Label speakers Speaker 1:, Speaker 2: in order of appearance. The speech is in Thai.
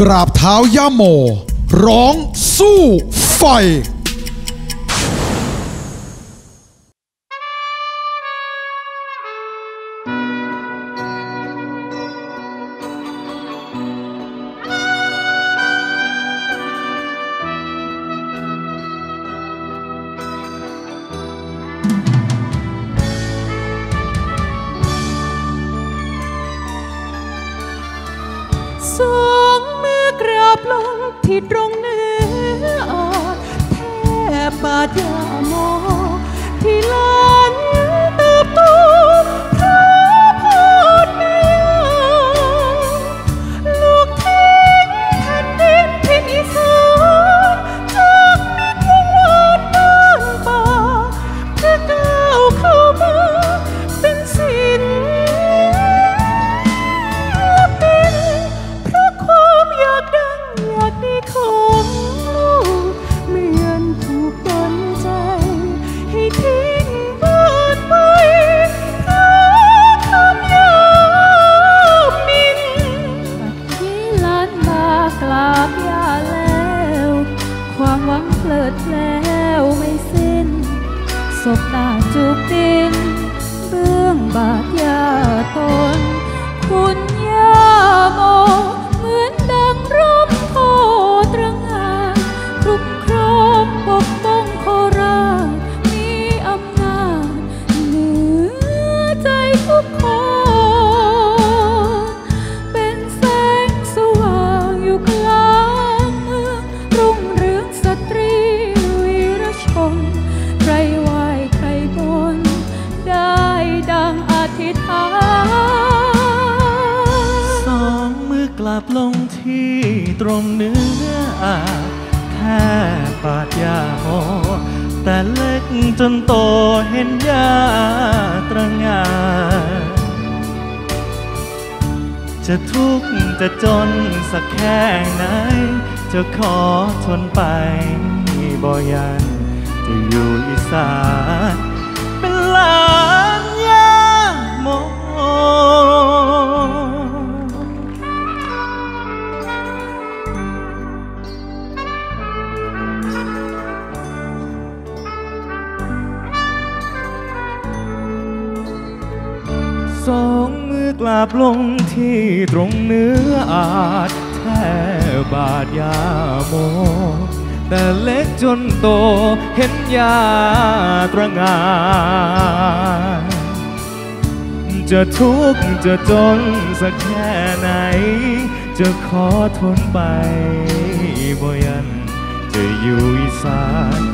Speaker 1: กราบเท้าย่าโม ร้องสู้ไฟ
Speaker 2: สองมือกรา บลงที่ตรงเนื้ออ่อนแทบบาดยามอง ศพหน้า
Speaker 3: จูบดิ กลับ
Speaker 4: ลงที่ตรงเนื้ออาแทบบาดยาโมแต่เล็กจนโตเห็นยาตระงานจะทุกข์จะจนสักแค่ไหน จะขอทนไปบ่ยันจะอยู่อีสาน สองมือกราบลงที่ตรงเนื้ออาจแทบบาดยาโม แต่เล็กจนโตเห็นยาตรงานจะทุกข์จะจนสักแค่ไหน จะขอทนไปบ่ยันจะอยู่อีสาน